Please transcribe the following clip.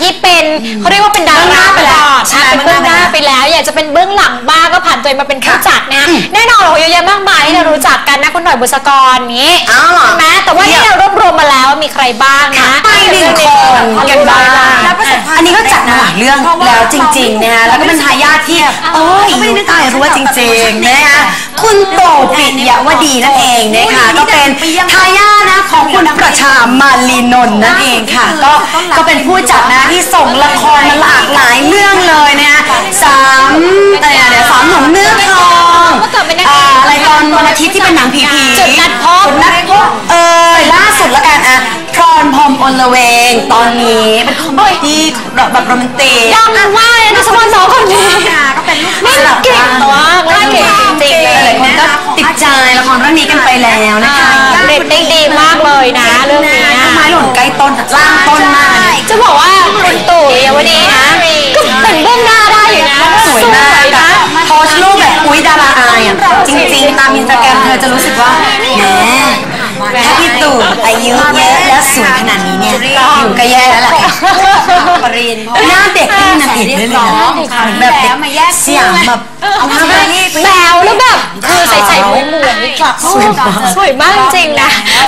ที่เป็นเขาเรียกว่าเป็นดาราไปแล้วใช่เป็นเบื้องหน้าเบื้ไปองหน้าแล้ว อยากจะเป็นเบื้องหลังบ้างก็ผ่านตัวเองมาเป็นผู้จัดนะแน่นอนเราเยอะแยะมากมายที่เรารู้จักกันนะคุณหน่อยบุษกรนี้อ้าวเหรอใช่ไหมแต่ว่าที่เรารวบรวมมาแล้วมีใครบ้างนะไปหนึ่งคนกันบ้างแล้วประสบความอันนี้ก็จัดมาหลายเรื่องแล้วจริงๆนะคะแล้วก็เป็นทายาทที่โอ้ยยุคตายรู้ว่าจริงๆนะคะคุณโตปิยวดีนั่นเองนะคะก็เป็นทายาทนะของคุณประชามาลีนนท์นั่นเองค่ะ ก็ก็เป็นผู้จัดนะที่ ส่งละครมาหลากหลายเรื่องเลยนะคะสามอะไรอะเดี๋ยวสามหนุ่มเนื้อทองเมื่อก่อนเป็นนักอ่าเอกอะไรตอนวันอาทิตย์ที่เป็นหนังผีๆจุดนัดพบ จุดนัดพบเออล่าสุดละกันอะพรพรหมอลเวง ตอนนี้เป็นคอมเมดี้แบบโรแมนติกดังมากเลยนะเฉพาะน้องคนนี้ก็เป็นลูกไม่เก่งมากเล่นเก่งจริงๆเลยหลายคนก็ติดใจละครเรื่องนี้กันไปแล้วนะคะ ตามอินสตาแกรมเธอจะรู้สึกว่าแหมถ้าพี่ตู่อายุเยอะแล้วสวยขนาดนี้เนี่ยอยู่ก็แย่แล้วแหละค่ะปริญหน้าเด็กที่นางเอกเลยนะแบบเด็กเสียงแบบเอาทำอะไรนี่แบวแล้วแบบคือใส่ใส่หมวยหมวยสวยมากสวยมากจริงๆนะ